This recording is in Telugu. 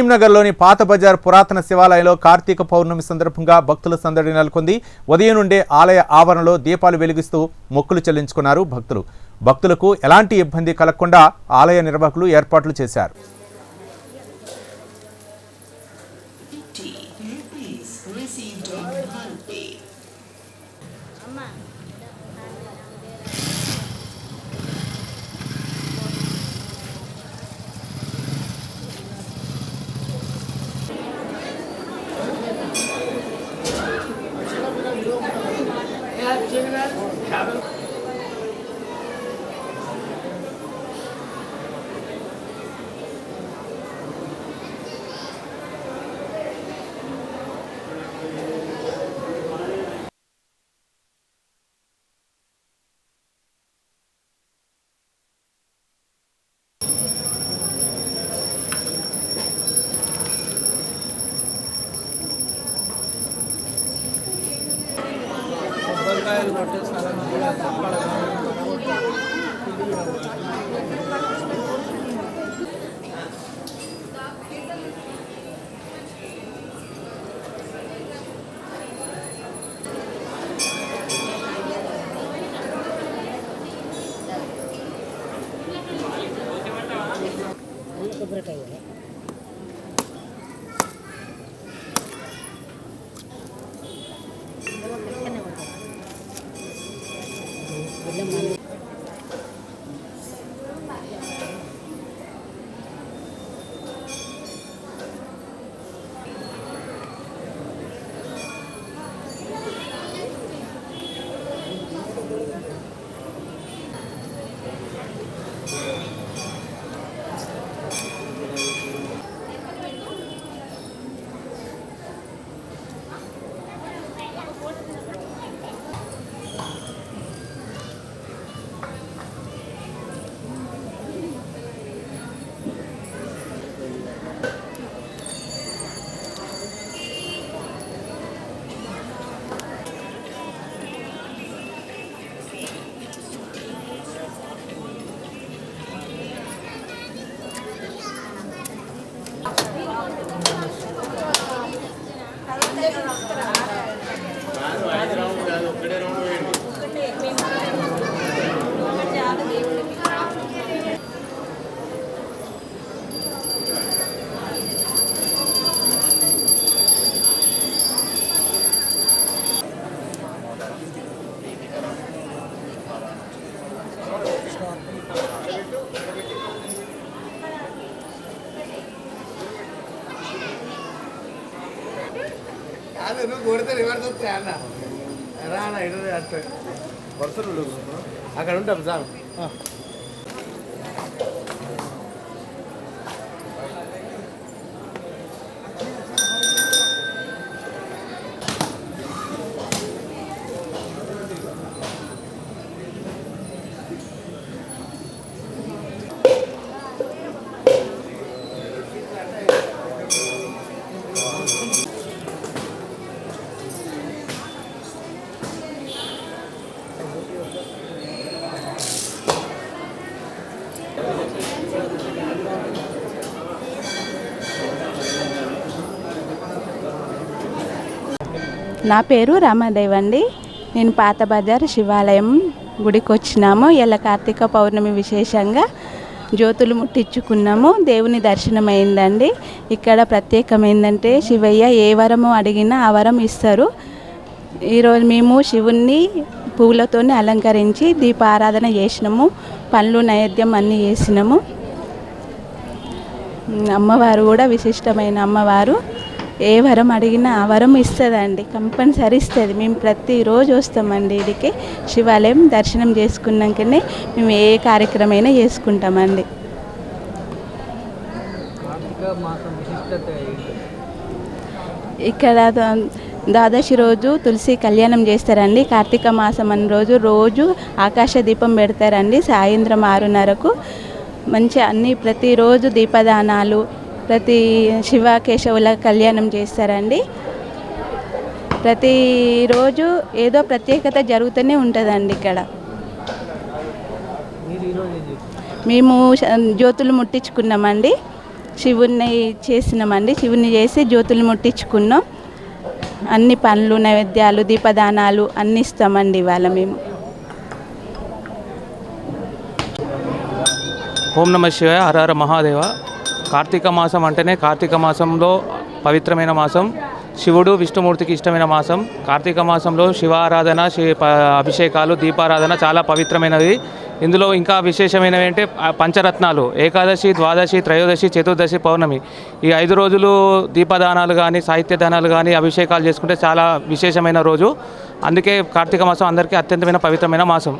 కరీంనగర్లోని పాత బజార్ పురాతన శివాలయంలో కార్తీక పౌర్ణమి సందర్భంగా భక్తుల సందడి నెలకొంది. ఉదయం నుండే ఆలయ ఆవరణలో దీపాలు వెలిగిస్తూ మొక్కులు చెల్లించుకున్నారు భక్తులు. భక్తులకు ఎలాంటి ఇబ్బంది కలగకుండా ఆలయ నిర్వాహకులు ఏర్పాట్లు చేశారు. Jimmy, వంకాయలు కొట్టే స్థలం కొబ్బరికాయ 嗯 ఒక్కడే రౌండ్ కాదు నువ్వు కొడితే రివర్స్ వస్తాయి అన్న. రానా ఇటు అట్లా వరుసలు అక్కడ ఉంటాం సార్. నా పేరు రామాదేవ్ అండి. నేను పాత బజార్ శివాలయం గుడికి వచ్చినాము. ఇలా కార్తీక పౌర్ణమి విశేషంగా జ్యోతులు ముట్టించుకున్నాము. దేవుని దర్శనం అయిందండి. ఇక్కడ ప్రత్యేకమైందంటే శివయ్య ఏ వరము అడిగినా ఆ వరం ఇస్తారు. ఈరోజు మేము శివుణ్ణి పువ్వులతోనే అలంకరించి దీపారాధన చేసినాము. పండ్లు నైవేద్యం అన్నీ చేసినాము. అమ్మవారు కూడా విశిష్టమైన అమ్మవారు. ఏ వరం అడిగినా ఆ వరం ఇస్తుందండి కంపల్సరీ ఇస్తుంది. మేము ప్రతిరోజు వస్తామండి ఇడికి. శివాలయం దర్శనం చేసుకున్నాకనే మేము ఏ కార్యక్రమైనా చేసుకుంటామండి. ఇక్కడ ద్వాదశి రోజు తులసి కళ్యాణం చేస్తారండి. కార్తీక మాసం అన్న రోజు రోజు ఆకాశ దీపం పెడతారండి సాయంత్రం ఆరున్నరకు. మంచి అన్ని ప్రతిరోజు దీపదానాలు ప్రతి శివ కేశవుల కళ్యాణం చేస్తారండి. ప్రతిరోజు ఏదో ప్రత్యేకత జరుగుతూనే ఉంటుందండి ఇక్కడ. మేము జ్యోతులు ముట్టించుకున్నామండి. శివుణ్ణి చేసినామండి. శివుని చేసి జ్యోతులు ముట్టించుకున్నాం. అన్ని పనులు నైవేద్యాలు దీపదానాలు అన్ని ఇస్తామండి ఇవాళ మేము. ఓం నమ శివాయ హర మహాదేవ. కార్తీక మాసం అంటేనే కార్తీక మాసంలో పవిత్రమైన మాసం శివుడు విష్ణుమూర్తికి ఇష్టమైన మాసం. కార్తీక మాసంలో శివారాధన శి ప- అభిషేకాలు దీపారాధన చాలా పవిత్రమైనది. ఇందులో ఇంకా విశేషమైనవి అంటే పంచరత్నాలు ఏకాదశి ద్వాదశి త్రయోదశి చతుర్దశి పౌర్ణమి. ఈ ఐదు రోజులు దీపదానాలు కానీ సాహిత్య దానాలు కానీ అభిషేకాలు చేసుకుంటే చాలా విశేషమైన రోజు. అందుకే కార్తీక మాసం అందరికీ అత్యంతమైన పవిత్రమైన మాసం.